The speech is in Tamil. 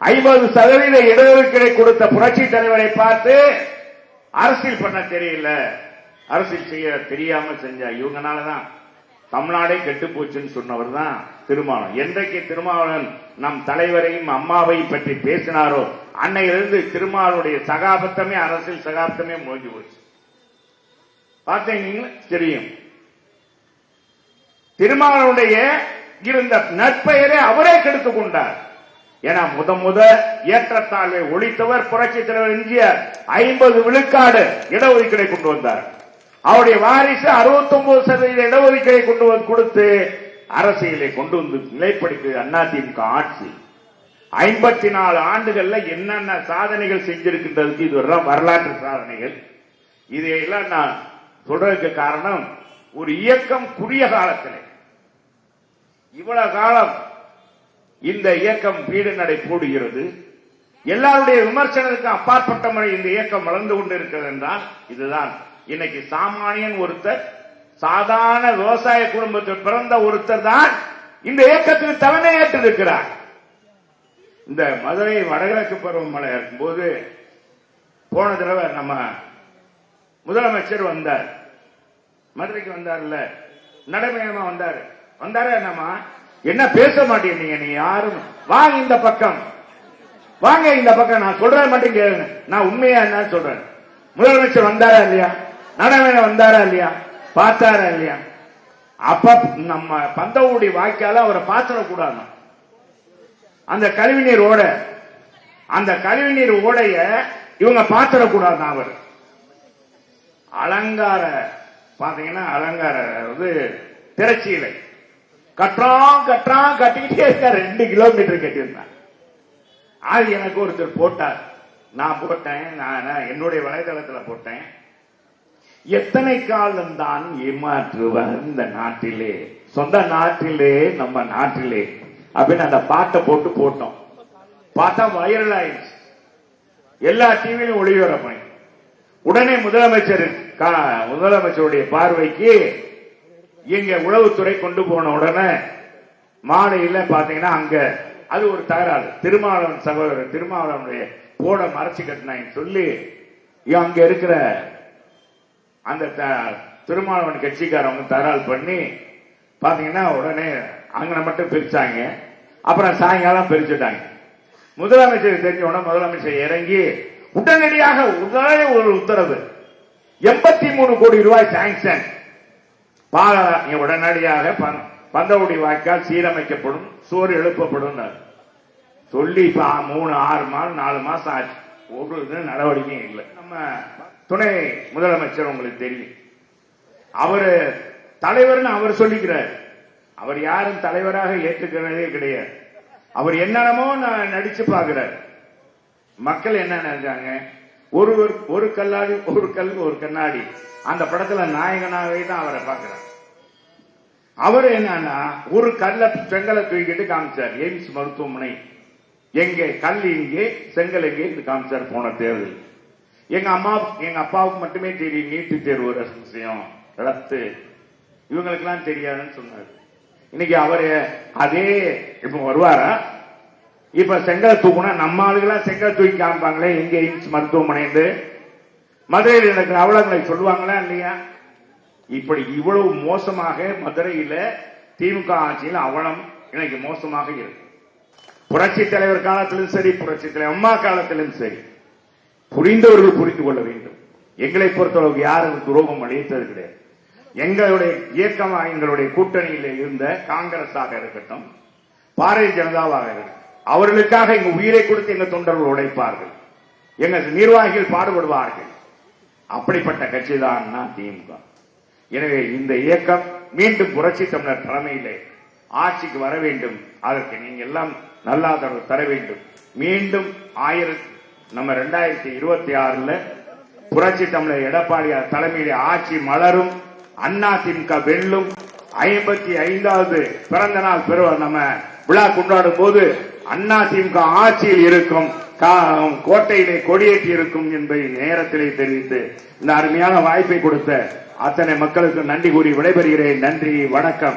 ஐம்பது சதவீத இடஒதுக்கீடை கொடுத்த புரட்சி தலைவரை பார்த்து அரசியல் பண்ண தெரியல. அரசியல் செய்ய தெரியாம செஞ்ச இவங்கனாலதான் தமிழ்நாடே கெட்டு போச்சுன்னு சொன்னவர் தான் திருமாவளவன். என்றைக்கு திருமாவளவன் நம் தலைவரையும் அம்மாவையும் பற்றி பேசினாரோ அன்னையிலிருந்து திருமாவளுடைய சகாபத்தமே அரசியல் சகாப்தமே முடிஞ்சு போச்சு. பார்த்தீங்கன்னா தெரியும். திருமாவளவனுடைய இருந்த நற்பெயரை அவரே கெடுத்துக் கொண்டார். ஏன்னா முத முத ஏற்றத்தாழ்வை ஒழித்தவர் புரட்சி தலைவர் எம்ஜிஆர். ஐம்பது விழுக்காடு இடஒதுக்கீடை கொண்டு வந்தார். அவருடைய வாரிசு 69% சதவீத இடஒதுக்கீடை கொண்டு வந்து கொடுத்து அரசியலை கொண்டு வந்து நிலைப்படுத்தியது அதிமுக ஆட்சி. ஐம்பத்தி நாலு ஆண்டுகள்ல என்னென்ன சாதனைகள் செஞ்சிருக்கின்றதுக்கு இது ஒரு வரலாற்று சாதனைகள். இதையெல்லாம் நான் சொல்றதுக்கு காரணம் ஒரு இயக்கம் குறுகிய காலத்தில். இவ்வளவு காலம் இந்த இயக்கம் வீடு நடை போடுகிறது. எல்லாருடைய விமர்சனத்துக்கு அப்பாற்பட்ட முறை இந்த இயக்கம் வளர்ந்து கொண்டிருக்கிறது என்றால் இதுதான். இன்னைக்கு சாமானியன் ஒருத்தர் சாதாரண விவசாய குடும்பத்தில் பிறந்த ஒருத்தர் தான் இந்த இயக்கத்துக்கு தலைமை ஏற்றிருக்கிறார். இந்த மதுரை வடகிழக்கு பருவமழை இருக்கும்போது போன தடவை நம்ம முதலமைச்சர் வந்தார். மதுரைக்கு வந்தார்ல. நடைமுறையமா வந்தார். வந்தாரா என்னமா என்ன பேச மாட்டேங்க நீ யாரும்? வாங்க இந்த பக்கம். வாங்க இந்த பக்கம். நான் சொல்றேன் மட்டும் கேளுங்க. நான் உண்மையா என்ன சொல்றேன்? முதலமைச்சர் வந்தாரா இல்லையா? நடைமுறை வந்தாரா இல்லையா? பார்த்தாரா இல்லையா? அப்ப நம்ம பந்தவுடைய வாய்க்கால அவரை பாத்திரக்கூடாது அந்த கழிவுநீர் ஓட அந்த கழிவுநீர் ஓடைய இவங்க பாத்திரக்கூடாது அவர். அலங்கார பாத்தீங்கன்னா அலங்கார வந்து திரச்சியிலை கட்டுறான் கட்டுறான் கட்டிக்கிட்டே இருக்க ரெண்டு கிலோமீட்டர் கட்டியிருந்தேன் அது எனக்கு ஒருத்தர் போட்டார். நான் போட்டேன் நான் என்னுடைய வலைதளத்தில் போட்டேன். எத்தனை காலம் தான் ஏமாற்றுவர் இந்த நாட்டிலே? சொந்த நாட்டிலே நம்ம நாட்டிலே. அப்படின்னு அந்த பாட்டை போட்டு போட்டோம். பார்த்தா வைரல் ஆயிடுச்சு. எல்லா டிவியிலும் ஒளிபரப்பாங்க உடனே முதலமைச்சர் கா- முதலமைச்சருடைய பார்வைக்கு எங்க உளவுத்துறை கொண்டு போன உடனே மாலையில பாத்தீங்கன்னா அங்க அது ஒரு தகராறு. திருமாவளவன் சகோதரர் திருமாவளவனுடைய போட மறைச்சு கட்டினாங்க சொல்லி அங்க இருக்கிற அந்த த- திருமாவளவன் கட்சிக்காரவங்க தகராறு பண்ணி பாத்தீங்கன்னா உடனே அங்கனை மட்டும் பிரிச்சாங்க. அப்புறம் சாயங்காலம் பிரிச்சுட்டாங்க. முதலமைச்சர் தெரிஞ்ச உடனே முதலமைச்சர் இறங்கி உடனடியாக உடனே ஒரு உத்தரவு. எண்பத்தி மூணு கோடி ரூபாய் சாங்ஷன் பால உடனடியாக பந்தவுடி வாய்க்கால் சீரமைக்கப்படும் சோறு எழுப்பப்படும் சொல்லி மூணு ஆறு மாதம் நாலு மாசம் ஆச்சு. ஒரு இது நடவடிக்கையும் இல்லை. நம்ம துணை முதலமைச்சர் உங்களுக்கு தெரியும். அவர் தலைவர்னு அவர் சொல்லிக்கிறார். அவர் யாரும் தலைவராக ஏற்றுக்கிறதே கிடையாது. அவர் என்னென்னமோ நான் நடிச்சு பார்க்கிறார். மக்கள் என்ன நினைச்சாங்க? ஒரு ஒரு கல்லாடி ஒரு கல் ஒரு கண்ணாடி. அந்த படத்துல நாயகனாவே தான் அவரை பார்க்கிறார். அவர் என்னன்னா ஒரு கல்ல செங்கலை தூக்கிட்டு காமிச்சார். எய்ம்ஸ் மருத்துவமனை. எங்கே? கல் இங்கே செங்கல் எங்கே காமிச்சார். போன தேர்தல். எங்க அம்மா எங்க அப்பாவுக்கு மட்டுமே தெரியும் நீட்டு தேர்வு விஷயம் ரத்து இவங்களுக்கெல்லாம் தெரியாதுன்னு சொன்னார். இன்னைக்கு அவரு அதே இப்ப வருவாரா? இப்ப செங்கலை தூக்குனா நம்ம ஆளுகளா செங்கல் தூக்கி காமிப்பாங்களே எங்க எய்ம்ஸ் மருத்துவமனை மதுரையில் நடக்கிற அவலங்களை சொல்லுவாங்களா இல்லையா? இப்படி இவ்வளவு மோசமாக மதுரையில திமுக ஆட்சியில் அவலம் இன்னைக்கு மோசமாக இருக்கு. புரட்சி தலைவர் காலத்திலும் சரி புரட்சி தலைவர் அம்மா காலத்திலும் சரி. புரிந்தவர்கள் புரிந்து கொள்ள வேண்டும். எங்களை பொறுத்தளவுக்கு யாரும் துரோகம் அளித்தது கிடையாது. எங்களுடைய இயக்கமா எங்களுடைய கூட்டணியில் இருந்த காங்கிரஸாக இருக்கட்டும் பாரதிய ஜனதாவாக இருக்கட்டும் அவர்களுக்காக எங்க உயிரை கொடுத்து எங்க தொண்டர்கள் உழைப்பார்கள். எங்கள் நிர்வாகிகள் பாடுபடுவார்கள். அப்படிப்பட்ட கட்சி தான் திமுக. எனவே இந்த இயக்கம் மீண்டும் புரட்சி தமிழர் தலைமையிலே ஆட்சிக்கு வர வேண்டும். அதற்கு நீங்க எல்லாம் நல்லாதரவு தர வேண்டும். மீண்டும் ஆயிரத்தி நம்ம ரெண்டாயிரத்தி இருபத்தி ஆறுல புரட்சி தமிழர் எடப்பாடியார் தலைமையிலே ஆட்சி மலரும். அண்ணா திமுக வெல்லும். ஐம்பத்தி ஐந்தாவது பிறந்த நாள் பெறுவர் நம்ம விழா கொண்டாடும் போது அண்ணா திமுக ஆட்சியில் இருக்கும். கோட்டையிலே கொடியேற்றி இருக்கும் என்பதை நேரத்திலே தெரிவித்து இந்த அருமையான வாய்ப்பை கொடுத்த அத்தனை மக்களுக்கு நன்றி கூறி விடைபெறுகிறேன். நன்றி வணக்கம்.